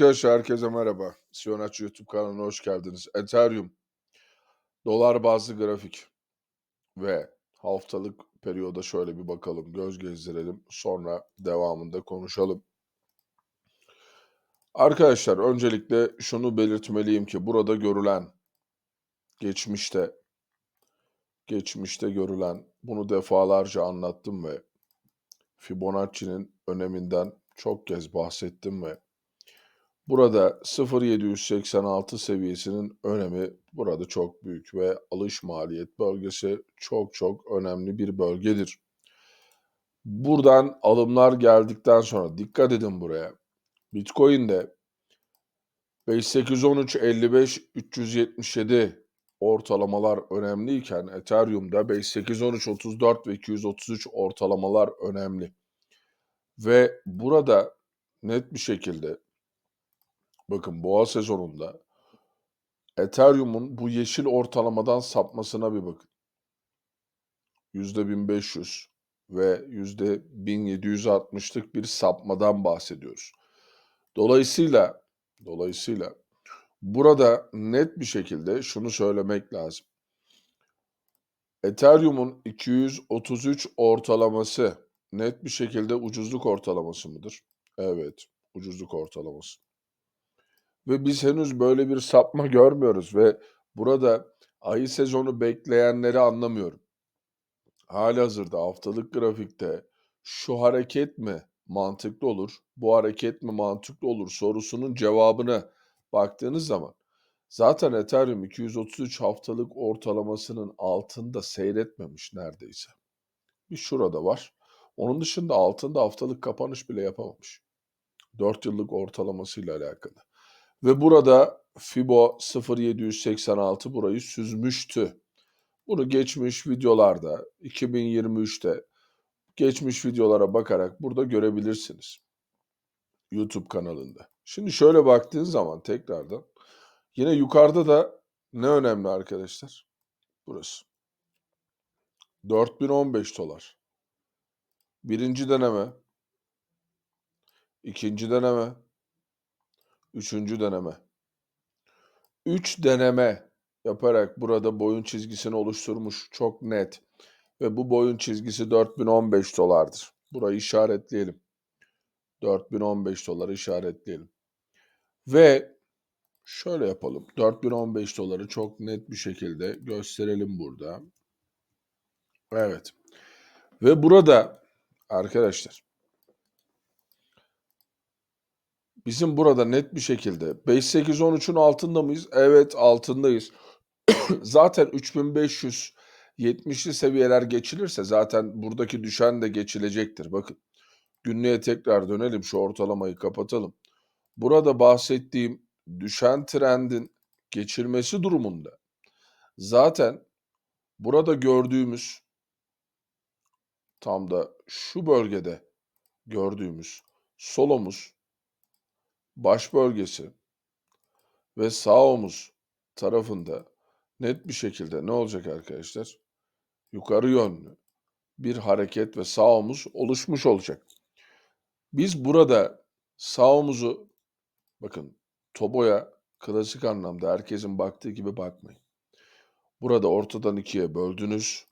Arkadaşlar herkese merhaba. Siyonaç YouTube kanalına hoş geldiniz. Ethereum, dolar bazlı grafik ve haftalık periyoda şöyle bir bakalım, göz gezdirelim. Sonra devamında konuşalım. Arkadaşlar öncelikle şunu belirtmeliyim ki burada görülen geçmişte geçmişte görülen bunu defalarca anlattım ve Fibonacci'nin öneminden çok kez bahsettim ve Burada 0.786 seviyesinin önemi burada çok büyük ve alış maliyet bölgesi çok çok önemli bir bölgedir. Buradan alımlar geldikten sonra dikkat edin buraya. Bitcoin'de 5813 55 377 ortalamalar önemliyken Ethereum'da 5813 34 ve 233 ortalamalar önemli. Ve burada net bir şekilde Bakın boğa sezonunda Ethereum'un bu yeşil ortalamadan sapmasına bir bakın. %1500 ve %1760'lık bir sapmadan bahsediyoruz. Dolayısıyla dolayısıyla burada net bir şekilde şunu söylemek lazım. Ethereum'un 233 ortalaması net bir şekilde ucuzluk ortalaması mıdır? Evet, ucuzluk ortalaması. Ve biz henüz böyle bir sapma görmüyoruz ve burada ayı sezonu bekleyenleri anlamıyorum. Halihazırda haftalık grafikte şu hareket mi mantıklı olur, bu hareket mi mantıklı olur sorusunun cevabına baktığınız zaman zaten Ethereum 233 haftalık ortalamasının altında seyretmemiş neredeyse. Bir şurada var. Onun dışında altında haftalık kapanış bile yapamamış. 4 yıllık ortalamasıyla alakalı. Ve burada Fibo 0786 burayı süzmüştü. Bunu geçmiş videolarda 2023'te geçmiş videolara bakarak burada görebilirsiniz. YouTube kanalında. Şimdi şöyle baktığın zaman tekrardan yine yukarıda da ne önemli arkadaşlar? Burası. 4015 dolar. Birinci deneme. ikinci deneme. Üçüncü deneme. Üç deneme yaparak burada boyun çizgisini oluşturmuş çok net. Ve bu boyun çizgisi 4015 dolardır. Burayı işaretleyelim. 4015 doları işaretleyelim. Ve şöyle yapalım. 4015 doları çok net bir şekilde gösterelim burada. Evet. Ve burada arkadaşlar Bizim burada net bir şekilde 5813'ün altında mıyız? Evet altındayız. zaten 3570'li seviyeler geçilirse zaten buradaki düşen de geçilecektir. Bakın günlüğe tekrar dönelim şu ortalamayı kapatalım. Burada bahsettiğim düşen trendin geçilmesi durumunda zaten burada gördüğümüz tam da şu bölgede gördüğümüz solomuz baş bölgesi ve sağ omuz tarafında net bir şekilde ne olacak arkadaşlar? Yukarı yönlü bir hareket ve sağ omuz oluşmuş olacak. Biz burada sağ omuzu bakın Tobo'ya klasik anlamda herkesin baktığı gibi bakmayın. Burada ortadan ikiye böldünüz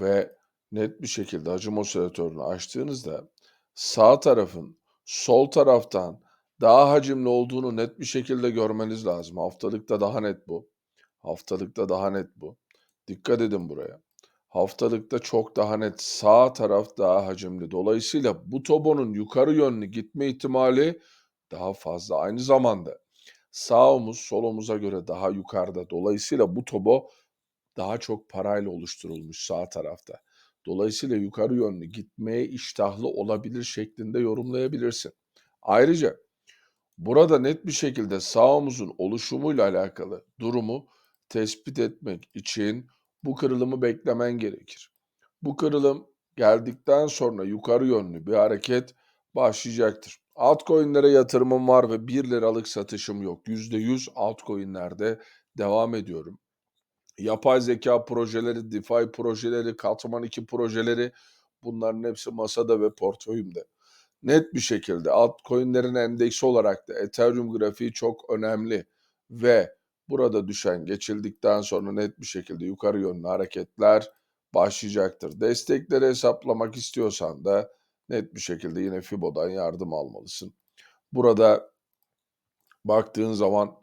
ve net bir şekilde hacim osilatörünü açtığınızda sağ tarafın sol taraftan daha hacimli olduğunu net bir şekilde görmeniz lazım. Haftalıkta daha net bu. Haftalıkta daha net bu. Dikkat edin buraya. Haftalıkta çok daha net sağ taraf daha hacimli. Dolayısıyla bu tobonun yukarı yönlü gitme ihtimali daha fazla. Aynı zamanda sağ omuz sol omuza göre daha yukarıda. Dolayısıyla bu tobo daha çok parayla oluşturulmuş sağ tarafta. Dolayısıyla yukarı yönlü gitmeye iştahlı olabilir şeklinde yorumlayabilirsin. Ayrıca Burada net bir şekilde sağ omuzun oluşumuyla alakalı durumu tespit etmek için bu kırılımı beklemen gerekir. Bu kırılım geldikten sonra yukarı yönlü bir hareket başlayacaktır. Altcoin'lere yatırımım var ve 1 liralık satışım yok. %100 altcoin'lerde devam ediyorum. Yapay zeka projeleri, DeFi projeleri, Katman 2 projeleri bunların hepsi masada ve portföyümde. Net bir şekilde altcoin'lerin endeksi olarak da Ethereum grafiği çok önemli ve burada düşen geçildikten sonra net bir şekilde yukarı yönlü hareketler başlayacaktır. Destekleri hesaplamak istiyorsan da net bir şekilde yine Fibo'dan yardım almalısın. Burada baktığın zaman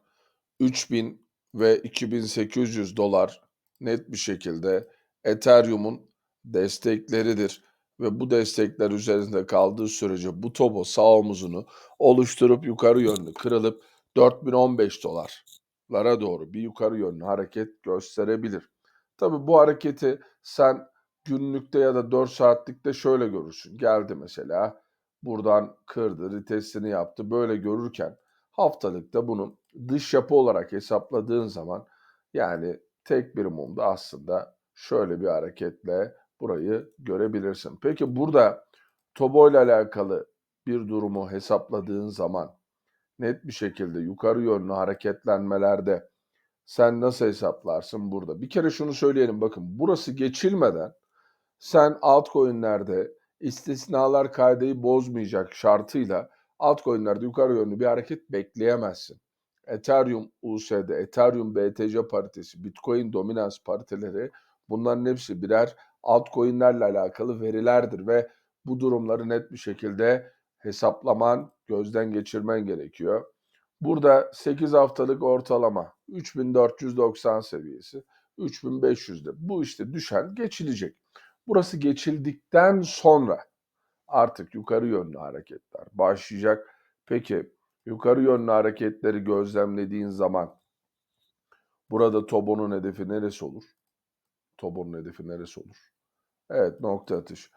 3000 ve 2800 dolar net bir şekilde Ethereum'un destekleridir ve bu destekler üzerinde kaldığı sürece bu topo sağ omuzunu oluşturup yukarı yönlü kırılıp 4015 dolarlara doğru bir yukarı yönlü hareket gösterebilir. Tabi bu hareketi sen günlükte ya da 4 saatlikte şöyle görürsün. Geldi mesela buradan kırdı, retestini yaptı. Böyle görürken haftalıkta bunu dış yapı olarak hesapladığın zaman yani tek bir mumda aslında şöyle bir hareketle burayı görebilirsin. Peki burada Tobo ile alakalı bir durumu hesapladığın zaman net bir şekilde yukarı yönlü hareketlenmelerde sen nasıl hesaplarsın burada? Bir kere şunu söyleyelim bakın burası geçilmeden sen altcoin'lerde istisnalar kaideyi bozmayacak şartıyla altcoin'lerde yukarı yönlü bir hareket bekleyemezsin. Ethereum USD, Ethereum BTC paritesi, Bitcoin dominans pariteleri bunların hepsi birer altcoin'lerle alakalı verilerdir ve bu durumları net bir şekilde hesaplaman, gözden geçirmen gerekiyor. Burada 8 haftalık ortalama 3490 seviyesi, 3500'de bu işte düşen geçilecek. Burası geçildikten sonra artık yukarı yönlü hareketler başlayacak. Peki yukarı yönlü hareketleri gözlemlediğin zaman burada Tobo'nun hedefi neresi olur? Tobo'nun hedefi neresi olur? Evet nokta atış.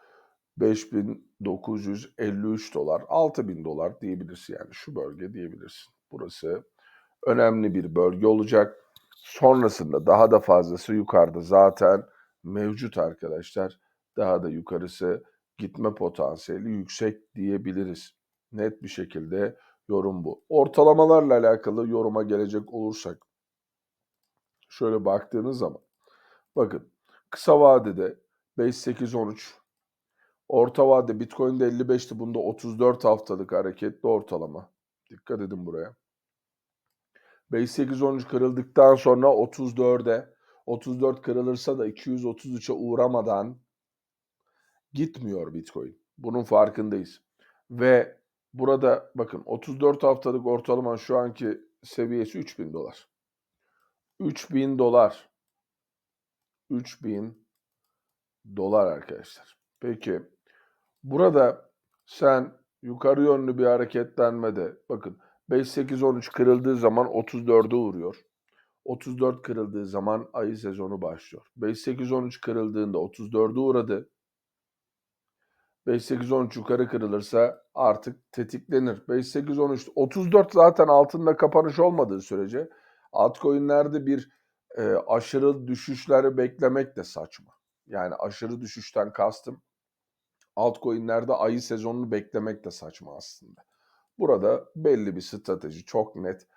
5953 dolar, 6000 dolar diyebilirsin yani şu bölge diyebilirsin. Burası önemli bir bölge olacak. Sonrasında daha da fazlası yukarıda zaten mevcut arkadaşlar. Daha da yukarısı gitme potansiyeli yüksek diyebiliriz. Net bir şekilde yorum bu. Ortalamalarla alakalı yoruma gelecek olursak şöyle baktığınız zaman bakın kısa vadede 5-8-13 Orta vade Bitcoin'de 55'ti. Bunda 34 haftalık hareketli ortalama. Dikkat edin buraya. 5813 kırıldıktan sonra 34'e 34 kırılırsa da 233'e uğramadan gitmiyor Bitcoin. Bunun farkındayız. Ve burada bakın 34 haftalık ortalama şu anki seviyesi 3000 dolar. 3000 dolar. 3000 dolar arkadaşlar. Peki burada sen yukarı yönlü bir hareketlenmede bakın 5-8-13 kırıldığı zaman 34'e uğruyor. 34 kırıldığı zaman ayı sezonu başlıyor. 5-8-13 kırıldığında 34'e uğradı. 5-8-13 yukarı kırılırsa artık tetiklenir. 5-8-13 34 zaten altında kapanış olmadığı sürece altcoin'lerde bir e, aşırı düşüşleri beklemek de saçma. Yani aşırı düşüşten kastım altcoin'lerde ayı sezonunu beklemek de saçma aslında. Burada belli bir strateji çok net.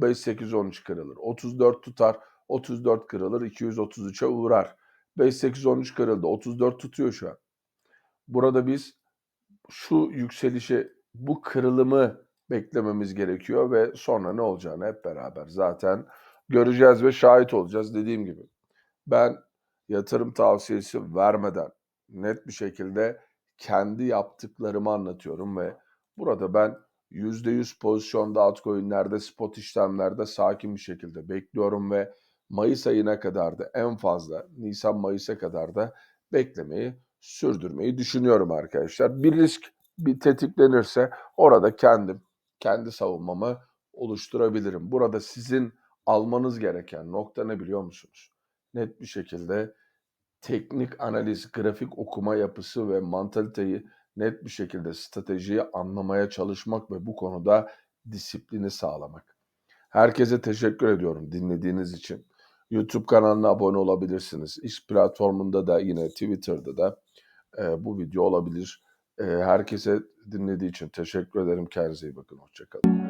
5-8-13 kırılır. 34 tutar. 34 kırılır. 233'e uğrar. 5-8-13 kırıldı. 34 tutuyor şu an. Burada biz şu yükselişi, bu kırılımı beklememiz gerekiyor ve sonra ne olacağını hep beraber zaten göreceğiz ve şahit olacağız dediğim gibi. Ben yatırım tavsiyesi vermeden net bir şekilde kendi yaptıklarımı anlatıyorum ve burada ben %100 pozisyonda altcoin'lerde, spot işlemlerde sakin bir şekilde bekliyorum ve Mayıs ayına kadar da en fazla Nisan-Mayıs'a kadar da beklemeyi sürdürmeyi düşünüyorum arkadaşlar. Bir risk bir tetiklenirse orada kendim kendi savunmamı oluşturabilirim. Burada sizin almanız gereken nokta ne biliyor musunuz? Net bir şekilde teknik analiz, grafik okuma yapısı ve mantaliteyi net bir şekilde stratejiyi anlamaya çalışmak ve bu konuda disiplini sağlamak. Herkese teşekkür ediyorum dinlediğiniz için. YouTube kanalına abone olabilirsiniz. X platformunda da yine Twitter'da da e, bu video olabilir. E, herkese dinlediği için teşekkür ederim. Kendinize iyi bakın. Hoşçakalın.